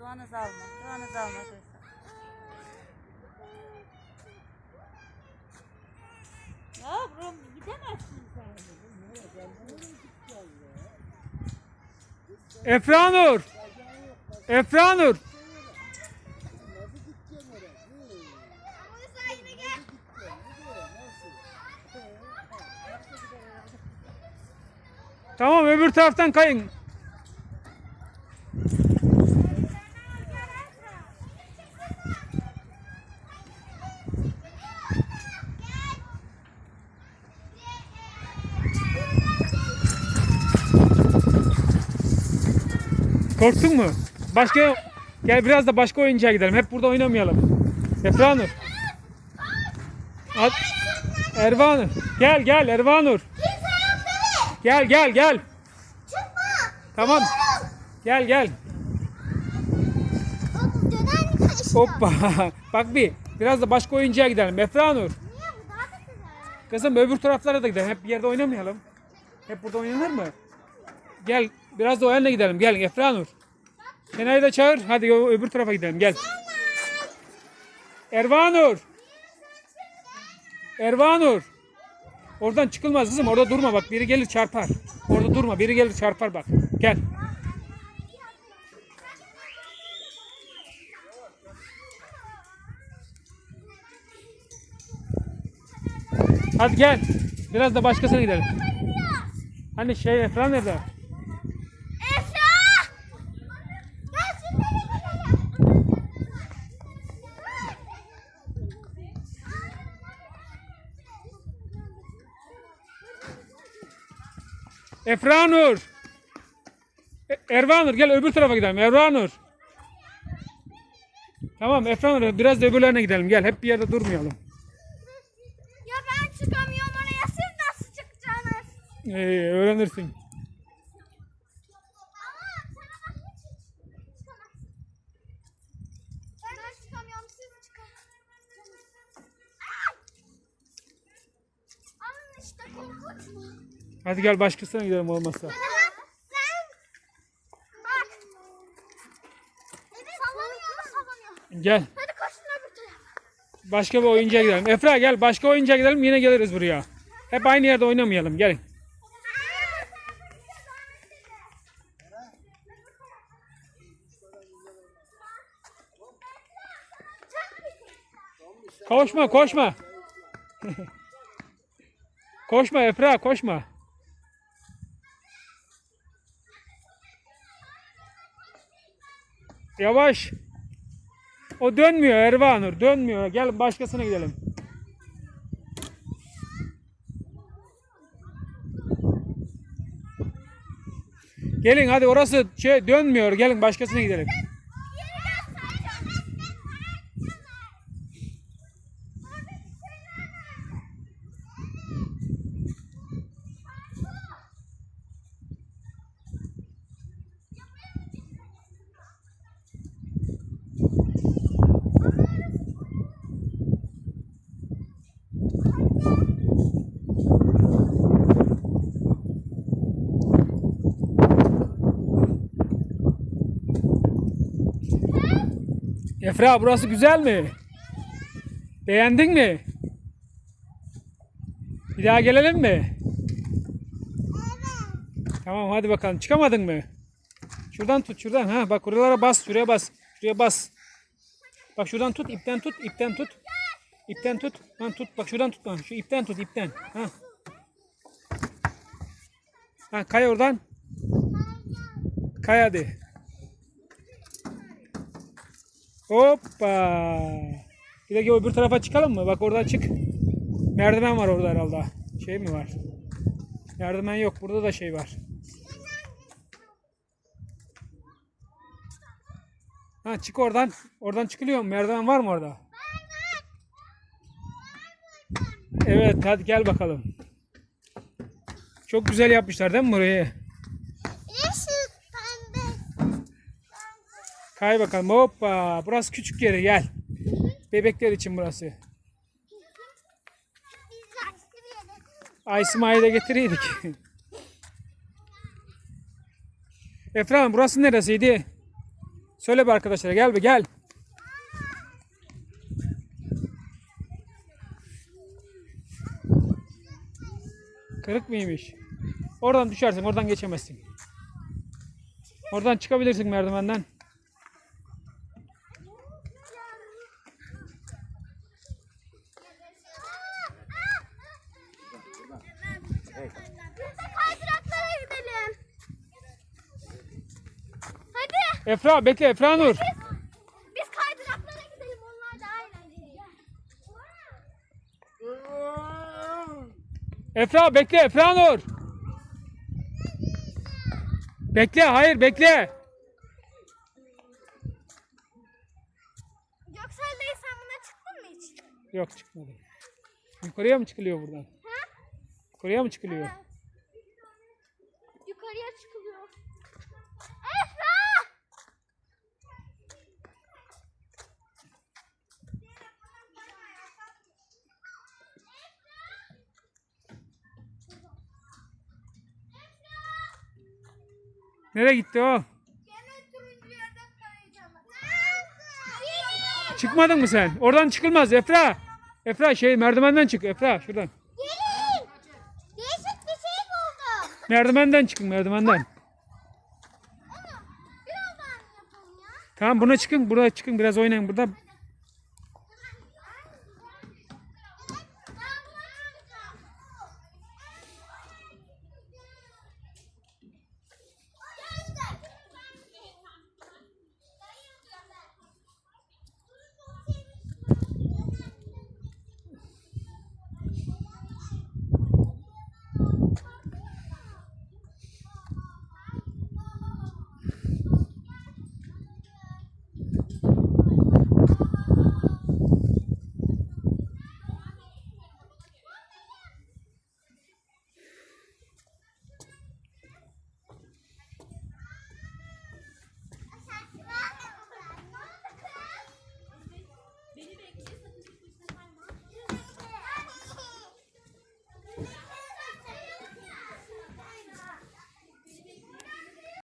Duanızı alma. Duanızı alma. Yavrum gidemezsin sen. Efranur. Efranur. Tamam öbür taraftan kayın. Korktun mu? Başka gel biraz da başka oyuncağa gidelim. Hep burada oynamayalım. Efranur. Ervanur. Gel gel Ervanur. Gel gel gel. Tamam. Gel gel. Hoppa. Bak bir. Biraz da başka oyuncağa gidelim. Efranur. Kızım öbür taraflara da gidelim. Hep bir yerde oynamayalım. Hep burada oynanır mı? Gel biraz da o yana gidelim. Gel Efranur. Kenayı da çağır. Hadi öbür tarafa gidelim. Gel. Ervanur. Ervanur. Oradan çıkılmaz kızım. Orada durma bak. Biri gelir çarpar. Orada durma. Biri gelir çarpar bak. Gel. Hadi gel. Biraz da başkasına gidelim. Hani şey Efran nerede? Efranur. E- Ervanur gel öbür tarafa gidelim. Ervanur. Tamam Efranur biraz da öbürlerine gidelim. Gel hep bir yerde durmayalım. Ya ben çıkamıyorum oraya. Siz nasıl çıkacaksınız? Ee, öğrenirsin. İşte korkunç mu? Hadi gel başkasına gidelim olmazsa. Gel. Hadi koşun öbür tarafa. Başka bir oyuncağa gidelim. Efra gel başka oyuncağa gidelim yine geliriz buraya. Hep aynı yerde oynamayalım. Gelin. Koşma koşma. koşma Efra koşma. Yavaş. O dönmüyor Ervanur dönmüyor. Gel başkasına gidelim. Gelin hadi orası şey dönmüyor. Gelin başkasına gidelim. Efra burası güzel mi? Beğendin mi? Bir daha gelelim mi? Tamam hadi bakalım. Çıkamadın mı? Şuradan tut şuradan. Ha bak oralara bas. Şuraya bas. Şuraya bas. Bak şuradan tut. ipten tut. ipten tut. İpten tut. Lan tut. Bak şuradan tut lan. Şu ipten tut. ipten. Ha. Ha kay oradan. Kay hadi. Hoppa. Bir de öbür tarafa çıkalım mı? Bak oradan çık. Merdiven var orada herhalde. Şey mi var? Merdiven yok. Burada da şey var. Ha çık oradan. Oradan çıkılıyor mu? Merdiven var mı orada? Evet hadi gel bakalım. Çok güzel yapmışlar değil mi burayı? Kay bakalım. Hoppa. Burası küçük yeri gel. Bebekler için burası. Aysima'yı da getiriydik. Efendim burası neresiydi? Söyle bir arkadaşlara gel bir gel. Kırık mıymış? Oradan düşersin, oradan geçemezsin. Oradan çıkabilirsin merdivenden. Biz de kaydıraklara gidelim. Hadi. Efra bekle Efra Nur. Biz kaydıraklara gidelim. Onlar daha eğlenceli. Efra bekle Efra Nur. Bekle hayır bekle. Göksel dayı sen buna çıktın mı hiç? Yok çıkmadı. Yukarıya mı çıkılıyor buradan? Ha? Yukarıya mı çıkılıyor? Yukarıya çıkılıyor. Esra! Nereye gitti o? Çıkmadın mı sen? Oradan çıkılmaz Efra. Efra şey merdivenden çık Efra şuradan. Gelin. Değişik bir şey buldum. Merdivenden çıkın merdivenden. Tamam buna çıkın. Burada çıkın biraz oynayın burada.